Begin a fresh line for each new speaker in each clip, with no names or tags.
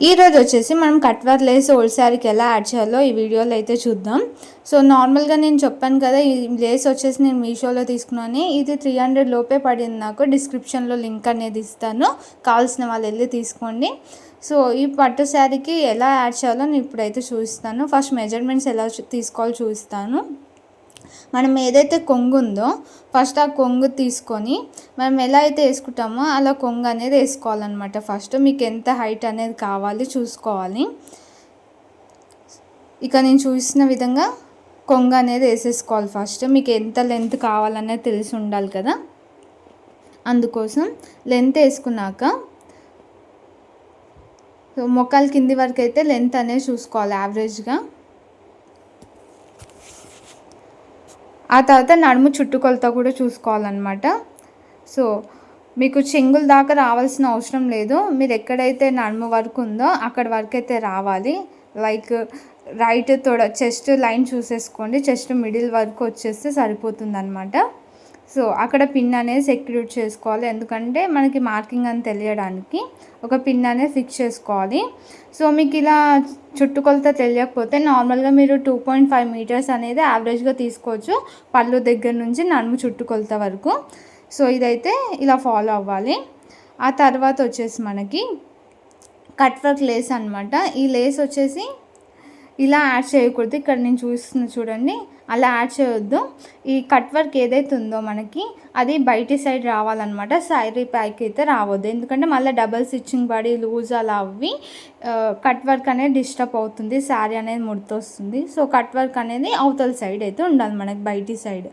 ఈరోజు వచ్చేసి మనం కట్ లేస్ ఓల్డ్ శారీకి ఎలా యాడ్ చేయాలో ఈ వీడియోలో అయితే చూద్దాం. సో నార్మల్గా నేను చెప్పాను కదా ఈ లేస్ వచ్చేసి నేను మీషోలో తీసుకున్నాను. ఇది త్రీ హండ్రెడ్ లోపే పడింది నాకు. డిస్క్రిప్షన్లో లింక్ అనేది ఇస్తాను. కావాల్సిన వాళ్ళు వెళ్ళి తీసుకోండి. సో ఈ పట్టు శారీకి ఎలా యాడ్ చేయాలో నేను ఇప్పుడైతే చూపిస్తాను. ఫస్ట్ మెజర్మెంట్స్ ఎలా తీసుకోవాలో చూపిస్తాను. మనం ఏదైతే కొంగు ఉందో ఫస్ట్ ఆ కొంగు తీసుకొని మనం ఎలా అయితే వేసుకుంటామో అలా కొంగు అనేది వేసుకోవాలన్నమాట. ఫస్ట్ మీకు ఎంత హైట్ అనేది కావాలి చూసుకోవాలి. ఇక నేను చూసిన విధంగా కొంగు అనేది వేసేసుకోవాలి ఫస్ట్. మీకు ఎంత లెంత్ కావాలనేది తెలిసి ఉండాలి కదా. అందుకోసం లెంత్ వేసుకున్నాక మొక్కలు మొక్కల కింది వరకు అయితే లెంత్ అనేది చూసుకోవాలి యావరేజ్గా. ఆ తర్వాత నడుము చుట్టుకొలత కూడా చూసుకోవాలన్నమాట. సో మీకు చెంగుల దాకా రావాల్సిన అవసరం లేదు. మీరు ఎక్కడైతే నడుము వరకు ఉందో అక్కడ వరకు అయితే రావాలి. లైక్ రైట్ తోడ చెస్ట్ లైన్ చూసేసుకోండి. చెస్ట్ మిడిల్ వరకు వచ్చేస్తే సరిపోతుంది అనమాట సో అక్కడ పిన్ అనేది సెక్యూర్ చేసుకోవాలి. ఎందుకంటే మనకి మార్కింగ్ అని తెలియడానికి ఒక పిన్ అనేది ఫిక్స్ చేసుకోవాలి. సో మీకు ఇలా చుట్టుకొలత తెలియకపోతే నార్మల్గా మీరు టూ పాయింట్ ఫైవ్ మీటర్స్ అనేది యావరేజ్గా తీసుకోవచ్చు. పళ్ళు దగ్గర నుంచి నడుము చుట్టుకొలత వరకు. సో ఇదైతే ఇలా ఫాలో అవ్వాలి. ఆ తర్వాత వచ్చేసి మనకి కట్ వర్క్ లేస్ అనమాట ఈ లేస్ వచ్చేసి ఇలా యాడ్ చేయకూడదు. ఇక్కడ నేను చూస్తున్నా చూడండి. అలా యాడ్ చేయొద్దు. ఈ కట్ వర్క్ ఏదైతే ఉందో మనకి అది బయటి సైడ్ రావాలన్నమాట. శారీ ప్యాక్ అయితే రావద్దు. ఎందుకంటే మళ్ళీ డబల్ స్టిచ్చింగ్ పడి లూజ్ అలా అవి కట్ వర్క్ అనేది డిస్టర్బ్ అవుతుంది. శారీ అనేది ముడితొస్తుంది. సో కట్ వర్క్ అనేది అవతల సైడ్ అయితే ఉండాలి మనకి బయటి సైడ్.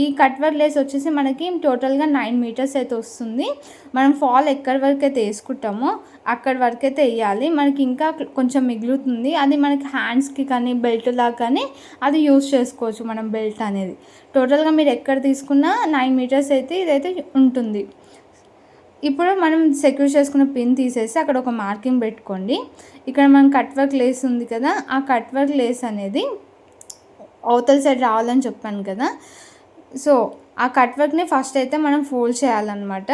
ఈ కట్ వర్క్ లేస్ వచ్చేసి మనకి టోటల్గా నైన్ మీటర్స్ అయితే వస్తుంది. మనం ఫాల్ ఎక్కడి వరకు అయితే వేసుకుంటామో అక్కడి వరకు అయితే వేయాలి. మనకి ఇంకా కొంచెం మిగులుతుంది. అది మనకి హ్యాండ్స్కి కానీ బెల్ట్ లాగా కానీ అది యూస్ చేసుకోవచ్చు. మనం బెల్ట్ అనేది. టోటల్గా మీరు ఎక్కడ తీసుకున్నా నైన్ మీటర్స్ అయితే ఇదైతే ఉంటుంది. ఇప్పుడు మనం సెక్యూర్ చేసుకున్న పిన్ తీసేసి అక్కడ ఒక మార్కింగ్ పెట్టుకోండి. ఇక్కడ మనం కట్ వర్క్ లేస్ ఉంది కదా ఆ కట్ వర్క్ లేస్ అనేది అవతల సైడ్ రావాలని చెప్పాను కదా. సో ఆ కట్ వర్క్ని ఫస్ట్ అయితే మనం ఫోల్డ్ చేయాలన్నమాట.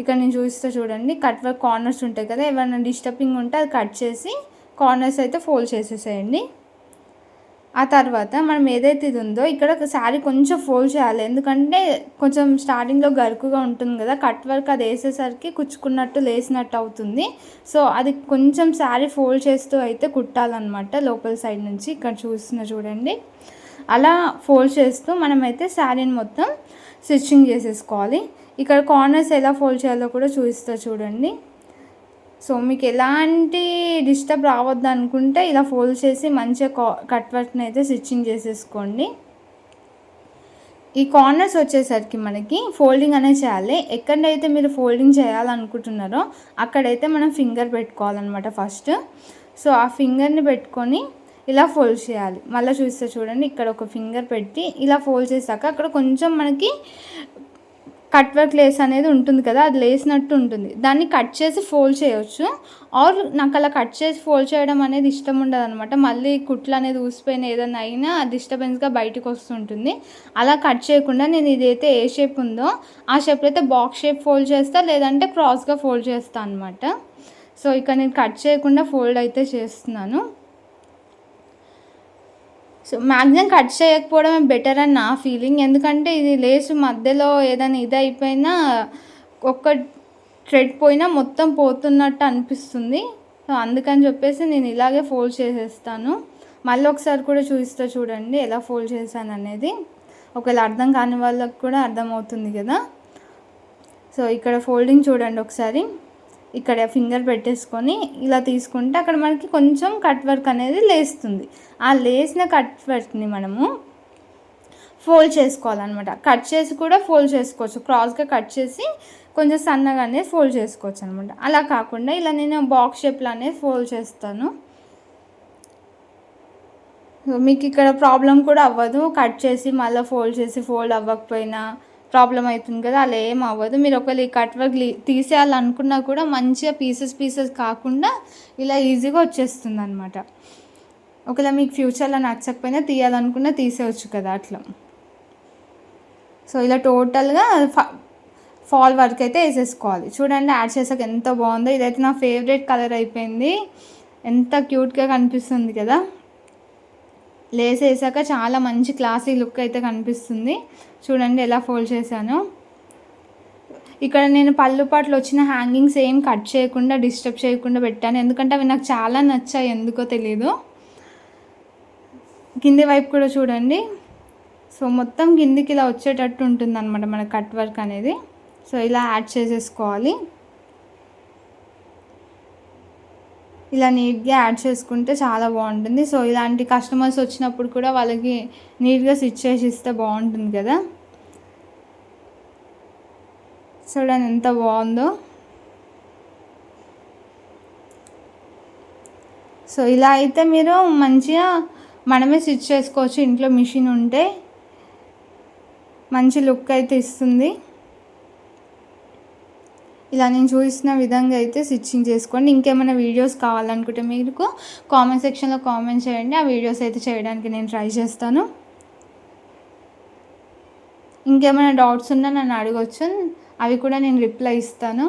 ఇక్కడ నేను చూస్తే చూడండి కట్ వర్క్ కార్నర్స్ ఉంటాయి కదా ఏమైనా డిస్టర్బింగ్ ఉంటే అది కట్ చేసి కార్నర్స్ అయితే ఫోల్డ్ చేసేసేయండి. ఆ తర్వాత మనం ఏదైతే ఇది ఉందో ఇక్కడ శారీ కొంచెం ఫోల్డ్ చేయాలి. ఎందుకంటే కొంచెం స్టార్టింగ్లో గరుకుగా ఉంటుంది కదా కట్ వర్క్ అది వేసేసరికి కుచ్చుకున్నట్టు లేసినట్టు అవుతుంది. సో అది కొంచెం శారీ ఫోల్డ్ చేస్తూ అయితే కుట్టాలన్నమాట లోపల సైడ్ నుంచి. ఇక్కడ చూస్తున్న చూడండి. అలా ఫోల్డ్ చేస్తూ మనమైతే శారీని మొత్తం స్టిచ్చింగ్ చేసేసుకోవాలి. ఇక్కడ కార్నర్స్ ఎలా ఫోల్డ్ చేయాలో కూడా చూపిస్తా చూడండి. సో మీకు ఎలాంటి డిస్టర్బ్ రావద్దు అనుకుంటే ఇలా ఫోల్డ్ చేసి మంచిగా కా కట్ వర్క్ని అయితే స్టిచ్చింగ్ చేసేసుకోండి. ఈ కార్నర్స్ వచ్చేసరికి మనకి ఫోల్డింగ్ అనేది చేయాలి. ఎక్కడైతే మీరు ఫోల్డింగ్ చేయాలనుకుంటున్నారో అక్కడైతే మనం ఫింగర్ పెట్టుకోవాలన్నమాట ఫస్ట్. సో ఆ ఫింగర్ని పెట్టుకొని ఇలా ఫోల్డ్ చేయాలి. మళ్ళీ చూస్తే చూడండి ఇక్కడ ఒక ఫింగర్ పెట్టి ఇలా ఫోల్డ్ చేశాక అక్కడ కొంచెం మనకి కట్ వర్క్ లేస్ అనేది ఉంటుంది కదా అది లేసినట్టు ఉంటుంది. దాన్ని కట్ చేసి ఫోల్డ్ చేయొచ్చు. ఆర్ నాకు అలా కట్ చేసి ఫోల్డ్ చేయడం అనేది ఇష్టం ఉండదు అనమాట మళ్ళీ కుట్లు అనేది ఊసిపోయిన ఏదైనా అయినా డిస్టర్బెన్స్గా బయటకు వస్తుంటుంది. అలా కట్ చేయకుండా నేను ఇదైతే ఏ షేప్ ఉందో ఆ షేప్లో అయితే బాక్స్ షేప్ ఫోల్డ్ చేస్తా లేదంటే క్రాస్గా ఫోల్డ్ చేస్తాను అనమాట సో ఇక్కడ నేను కట్ చేయకుండా ఫోల్డ్ అయితే చేస్తున్నాను. సో మ్యాక్సిమం కట్ చేయకపోవడమే బెటర్ అని నా ఫీలింగ్ ఎందుకంటే ఇది లేసు మధ్యలో ఏదైనా ఇది అయిపోయినా ఒక్క థ్రెడ్ పోయినా మొత్తం పోతున్నట్టు అనిపిస్తుంది. సో అందుకని చెప్పేసి నేను ఇలాగే ఫోల్డ్ చేసేస్తాను. మళ్ళీ ఒకసారి కూడా చూపిస్తా చూడండి ఎలా ఫోల్డ్ చేశాను అనేది. ఒకవేళ అర్థం కాని వాళ్ళకి కూడా అర్థమవుతుంది కదా. సో ఇక్కడ ఫోల్డింగ్ చూడండి ఒకసారి. ఇక్కడ ఫింగర్ పెట్టేసుకొని ఇలా తీసుకుంటే అక్కడ మనకి కొంచెం కట్ వర్క్ అనేది లేస్తుంది. ఆ లేసిన కట్ వర్క్ని మనము ఫోల్డ్ చేసుకోవాలన్నమాట. కట్ చేసి కూడా ఫోల్డ్ చేసుకోవచ్చు. క్రాస్గా కట్ చేసి కొంచెం సన్నగా అనేది ఫోల్డ్ చేసుకోవచ్చు అనమాట అలా కాకుండా ఇలా నేను బాక్స్ షేప్లో అనేది ఫోల్డ్ చేస్తాను. మీకు ఇక్కడ ప్రాబ్లం కూడా అవ్వదు. కట్ చేసి మళ్ళీ ఫోల్డ్ చేసి ఫోల్డ్ అవ్వకపోయినా ప్రాబ్లం అవుతుంది కదా అలా ఏం అవ్వదు. మీరు ఒకవేళ ఈ కట్ వర్క్ తీసేయాలనుకున్నా కూడా మంచిగా పీసెస్ పీసెస్ కాకుండా ఇలా ఈజీగా వచ్చేస్తుంది అనమాట ఒకవేళ మీకు ఫ్యూచర్లో నచ్చకపోయినా తీయాలనుకున్నా తీసేయచ్చు కదా అట్లా. సో ఇలా టోటల్గా ఫాల్ వర్క్ అయితే వేసేసుకోవాలి. చూడండి యాడ్ చేసాక ఎంత బాగుందో. ఇదైతే నా ఫేవరెట్ కలర్ అయిపోయింది. ఎంత క్యూట్గా కనిపిస్తుంది కదా. లేస్ వేసాక చాలా మంచి క్లాసీ లుక్ అయితే కనిపిస్తుంది. చూడండి ఎలా ఫోల్డ్ చేశాను. ఇక్కడ నేను పళ్ళు పాటలు వచ్చిన హ్యాంగింగ్స్ ఏం కట్ చేయకుండా డిస్టర్బ్ చేయకుండా పెట్టాను. ఎందుకంటే అవి నాకు చాలా నచ్చాయి ఎందుకో తెలియదు కింది వైపు కూడా చూడండి. సో మొత్తం కిందికి ఇలా వచ్చేటట్టు ఉంటుంది అనమాట మన కట్ వర్క్ అనేది. సో ఇలా యాడ్ చేసేసుకోవాలి. ఇలా నీట్గా యాడ్ చేసుకుంటే చాలా బాగుంటుంది. సో ఇలాంటి కస్టమర్స్ వచ్చినప్పుడు కూడా వాళ్ళకి నీట్గా స్టిచ్ చేసి ఇస్తే బాగుంటుంది కదా. చూడండి ఎంత బాగుందో. సో ఇలా అయితే మీరు మంచిగా మనమే స్టిచ్ చేసుకోవచ్చు. ఇంట్లో మిషన్ ఉంటే మంచి లుక్ అయితే ఇస్తుంది. ఇలా నేను చూసిన విధంగా అయితే స్టిచ్చింగ్ చేసుకోండి. ఇంకేమైనా వీడియోస్ కావాలనుకుంటే మీకు కామెంట్ సెక్షన్లో కామెంట్ చేయండి. ఆ వీడియోస్ అయితే చేయడానికి నేను ట్రై చేస్తాను. ఇంకేమైనా డౌట్స్ ఉన్నా నన్ను అడగొచ్చు. అవి కూడా నేను రిప్లై ఇస్తాను.